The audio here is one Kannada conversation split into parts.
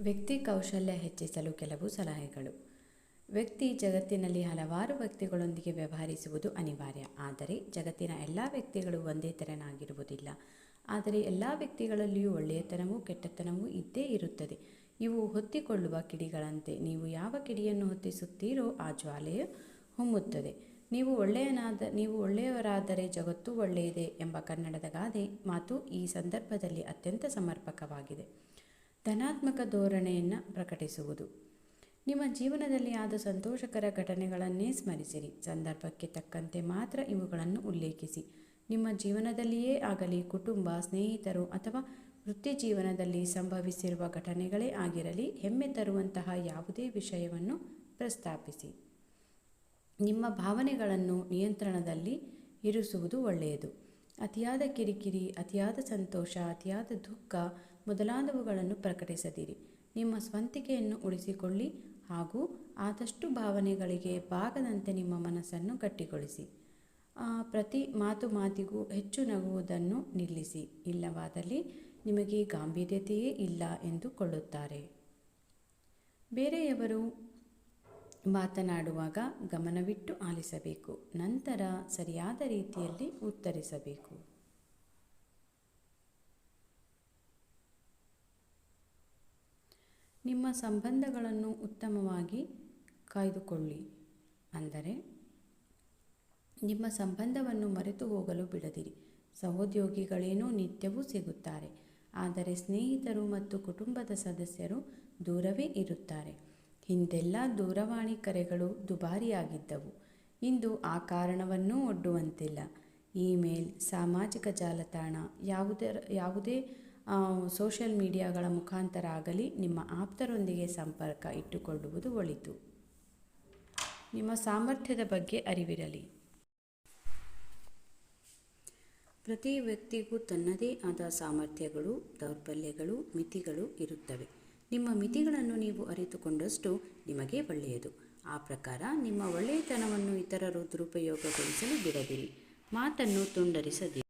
ವ್ಯಕ್ತಿ ಕೌಶಲ್ಯ ಹೆಚ್ಚಿಸಲು ಕೆಲವು ಸಲಹೆಗಳು. ವ್ಯಕ್ತಿ ಜಗತ್ತಿನಲ್ಲಿ ಹಲವಾರು ವ್ಯಕ್ತಿಗಳೊಂದಿಗೆ ವ್ಯವಹರಿಸುವುದು ಅನಿವಾರ್ಯ. ಆದರೆ ಜಗತ್ತಿನ ಎಲ್ಲ ವ್ಯಕ್ತಿಗಳು ಒಂದೇ ತೆರನಾಗಿರುವುದಿಲ್ಲ. ಆದರೆ ಎಲ್ಲ ವ್ಯಕ್ತಿಗಳಲ್ಲಿಯೂ ಒಳ್ಳೆಯತನವೂ ಕೆಟ್ಟತನವೂ ಇದ್ದೇ ಇರುತ್ತದೆ. ಇವು ಹೊತ್ತಿಕೊಳ್ಳುವ ಕಿಡಿಗಳಂತೆ. ನೀವು ಯಾವ ಕಿಡಿಯನ್ನು ಹೊತ್ತಿಸುತ್ತೀರೋ ಆ ಜ್ವಾಲೆಯು ಹೊಮ್ಮುತ್ತದೆ. ನೀವು ಒಳ್ಳೆಯನಾದ, ನೀವು ಒಳ್ಳೆಯವರಾದರೆ ಜಗತ್ತು ಒಳ್ಳೆಯದೇ ಎಂಬ ಕನ್ನಡದ ಗಾದೆ ಮಾತು ಈ ಸಂದರ್ಭದಲ್ಲಿ ಅತ್ಯಂತ ಸಮರ್ಪಕವಾಗಿದೆ. ಧನಾತ್ಮಕ ಧೋರಣೆಯನ್ನು ಪ್ರಕಟಿಸುವುದು. ನಿಮ್ಮ ಜೀವನದಲ್ಲಿ ಆದ ಸಂತೋಷಕರ ಘಟನೆಗಳನ್ನೇ ಸ್ಮರಿಸಿರಿ. ಸಂದರ್ಭಕ್ಕೆ ತಕ್ಕಂತೆ ಮಾತ್ರ ಇವುಗಳನ್ನು ಉಲ್ಲೇಖಿಸಿ. ನಿಮ್ಮ ಜೀವನದಲ್ಲಿಯೇ ಆಗಲಿ ಕುಟುಂಬ, ಸ್ನೇಹಿತರು ಅಥವಾ ವೃತ್ತಿ ಜೀವನದಲ್ಲಿ ಸಂಭವಿಸಿರುವ ಘಟನೆಗಳೇ ಆಗಿರಲಿ, ಹೆಮ್ಮೆ ತರುವಂತಹ ಯಾವುದೇ ವಿಷಯವನ್ನು ಪ್ರಸ್ತಾಪಿಸಿ. ನಿಮ್ಮ ಭಾವನೆಗಳನ್ನು ನಿಯಂತ್ರಣದಲ್ಲಿ ಇರಿಸುವುದು ಒಳ್ಳೆಯದು. ಅತಿಯಾದ ಕಿರಿಕಿರಿ, ಅತಿಯಾದ ಸಂತೋಷ, ಅತಿಯಾದ ದುಃಖ ಮೊದಲಾದವುಗಳನ್ನು ಪ್ರಕಟಿಸದಿರಿ. ನಿಮ್ಮ ಸ್ವಂತಿಕೆಯನ್ನು ಉಳಿಸಿಕೊಳ್ಳಿ ಹಾಗೂ ಆದಷ್ಟು ಭಾವನೆಗಳಿಗೆ ಬಾಗದಂತೆ ನಿಮ್ಮ ಮನಸ್ಸನ್ನು ಗಟ್ಟಿಗೊಳಿಸಿ. ಪ್ರತಿ ಮಾತು ಮಾತಿಗೂ ಹೆಚ್ಚು ನಗುವುದನ್ನು ನಿಲ್ಲಿಸಿ. ಇಲ್ಲವಾದಲ್ಲಿ ನಿಮಗೆ ಗಾಂಭೀರ್ಯತೆಯೇ ಇಲ್ಲ ಎಂದು ಕೊಳ್ಳುತ್ತಾರೆ ಬೇರೆಯವರು ಮಾತನಾಡುವಾಗ ಗಮನವಿಟ್ಟು ಆಲಿಸಬೇಕು. ನಂತರ ಸರಿಯಾದ ರೀತಿಯಲ್ಲಿ ಉತ್ತರಿಸಬೇಕು. ನಿಮ್ಮ ಸಂಬಂಧಗಳನ್ನು ಉತ್ತಮವಾಗಿ ಕಾಯ್ದುಕೊಳ್ಳಿ. ಅಂದರೆ, ನಿಮ್ಮ ಸಂಬಂಧವನ್ನು ಮರೆತು ಹೋಗಲು ಬಿಡದಿರಿ. ಸಹೋದ್ಯೋಗಿಗಳೇನೋ ನಿತ್ಯವೂ ಸಿಗುತ್ತಾರೆ. ಆದರೆ ಸ್ನೇಹಿತರು ಮತ್ತು ಕುಟುಂಬದ ಸದಸ್ಯರು ದೂರವೇ ಇರುತ್ತಾರೆ. ಹಿಂದೆಲ್ಲ ದೂರವಾಣಿ ಕರೆಗಳು ದುಬಾರಿಯಾಗಿದ್ದವು. ಇಂದು ಆ ಕಾರಣವನ್ನೂ ಒಡ್ಡುವಂತಿಲ್ಲ. ಇಮೇಲ್, ಸಾಮಾಜಿಕ ಜಾಲತಾಣ, ಯಾವುದರ, ಯಾವುದೇ ಸೋಷಿಯಲ್ ಮೀಡಿಯಾಗಳ ಮುಖಾಂತರ ಆಗಲಿ ನಿಮ್ಮ ಆಪ್ತರೊಂದಿಗೆ ಸಂಪರ್ಕ ಇಟ್ಟುಕೊಳ್ಳುವುದು ಒಳಿತು. ನಿಮ್ಮ ಸಾಮರ್ಥ್ಯದ ಬಗ್ಗೆ ಅರಿವಿರಲಿ. ಪ್ರತಿ ವ್ಯಕ್ತಿಗೂ ತನ್ನದೇ ಆದ ಸಾಮರ್ಥ್ಯಗಳು, ದೌರ್ಬಲ್ಯಗಳು, ಮಿತಿಗಳು ಇರುತ್ತವೆ. ನಿಮ್ಮ ಮಿತಿಗಳನ್ನು ನೀವು ಅರಿತುಕೊಂಡಷ್ಟು ನಿಮಗೆ ಒಳ್ಳೆಯದು. ಆ ಪ್ರಕಾರ ನಿಮ್ಮ ಒಳ್ಳೆಯತನವನ್ನು ಇತರರು ದುರುಪಯೋಗಗೊಳಿಸಲು ಬಿಡದಿರಿ. ಮಾತನ್ನು ತುಂಡರಿಸದಿರಿ.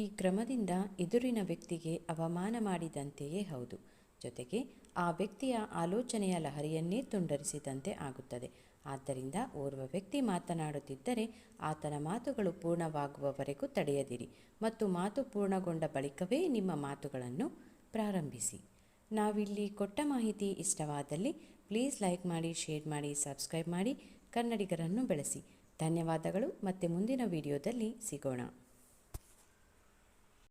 ಈ ಕ್ರಮದಿಂದ ಎದುರಿನ ವ್ಯಕ್ತಿಗೆ ಅವಮಾನ ಮಾಡಿದಂತೆಯೇ ಹೌದು. ಜೊತೆಗೆ ಆ ವ್ಯಕ್ತಿಯ ಆಲೋಚನೆಯ ಲಹರಿಯನ್ನೇ ತುಂಡರಿಸಿದಂತೆ ಆಗುತ್ತದೆ. ಆದ್ದರಿಂದ ಓರ್ವ ವ್ಯಕ್ತಿ ಮಾತನಾಡುತ್ತಿದ್ದರೆ ಆತನ ಮಾತುಗಳು ಪೂರ್ಣವಾಗುವವರೆಗೂ ತಡೆಯದಿರಿ ಮತ್ತು ಮಾತು ಪೂರ್ಣಗೊಂಡ ಬಳಿಕವೇ ನಿಮ್ಮ ಮಾತುಗಳನ್ನು ಪ್ರಾರಂಭಿಸಿ. ನಾವಿಲ್ಲಿ ಕೊಟ್ಟ ಮಾಹಿತಿ ಇಷ್ಟವಾದಲ್ಲಿ ಪ್ಲೀಸ್ ಲೈಕ್ ಮಾಡಿ, ಶೇರ್ ಮಾಡಿ, ಸಬ್ಸ್ಕ್ರೈಬ್ ಮಾಡಿ ಕನ್ನಡಿಗರನ್ನು ಬೆಳೆಸಿ. ಧನ್ಯವಾದಗಳು. ಮತ್ತೆ ಮುಂದಿನ ವಿಡಿಯೋದಲ್ಲಿ ಸಿಗೋಣ.